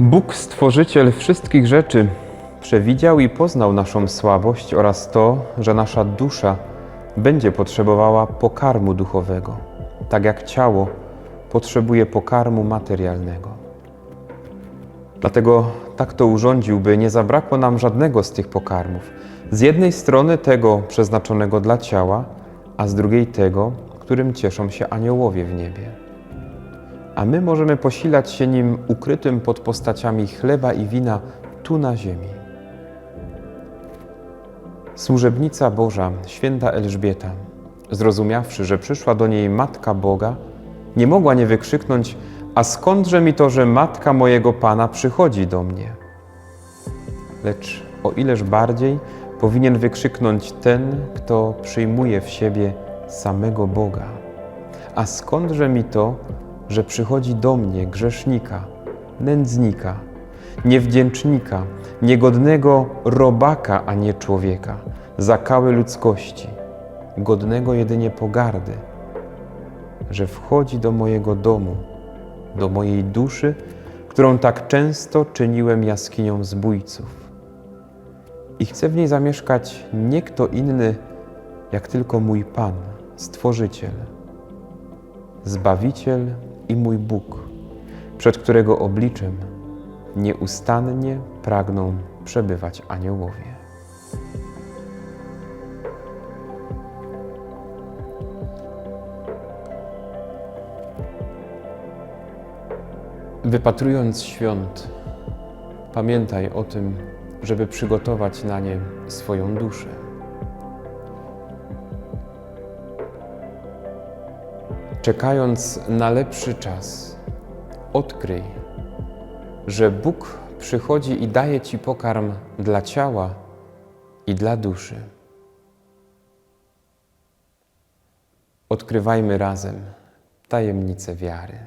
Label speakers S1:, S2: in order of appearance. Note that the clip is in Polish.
S1: Bóg, stworzyciel wszystkich rzeczy, przewidział i poznał naszą słabość oraz to, że nasza dusza będzie potrzebowała pokarmu duchowego, tak jak ciało potrzebuje pokarmu materialnego. Dlatego tak to urządził, by nie zabrakło nam żadnego z tych pokarmów. Z jednej strony tego przeznaczonego dla ciała, a z drugiej tego, którym cieszą się aniołowie w niebie a my możemy posilać się nim ukrytym pod postaciami chleba i wina tu na ziemi. Służebnica Boża, święta Elżbieta, zrozumiawszy, że przyszła do niej Matka Boga, nie mogła nie wykrzyknąć, a skądże mi to, że Matka mojego Pana przychodzi do mnie? Lecz o ileż bardziej powinien wykrzyknąć ten, kto przyjmuje w siebie samego Boga. A skądże mi to, że przychodzi do mnie grzesznika, nędznika, niewdzięcznika, niegodnego robaka, a nie człowieka, zakały ludzkości, godnego jedynie pogardy, że wchodzi do mojego domu, do mojej duszy, którą tak często czyniłem jaskinią zbójców. I chce w niej zamieszkać nie kto inny, jak tylko mój Pan, Stworzyciel, Zbawiciel i mój Bóg, przed którego obliczem nieustannie pragną przebywać aniołowie. Wypatrując świąt, pamiętaj o tym, żeby przygotować na nie swoją duszę. Czekając na lepszy czas, odkryj, że Bóg przychodzi i daje Ci pokarm dla ciała i dla duszy. Odkrywajmy razem tajemnicę wiary.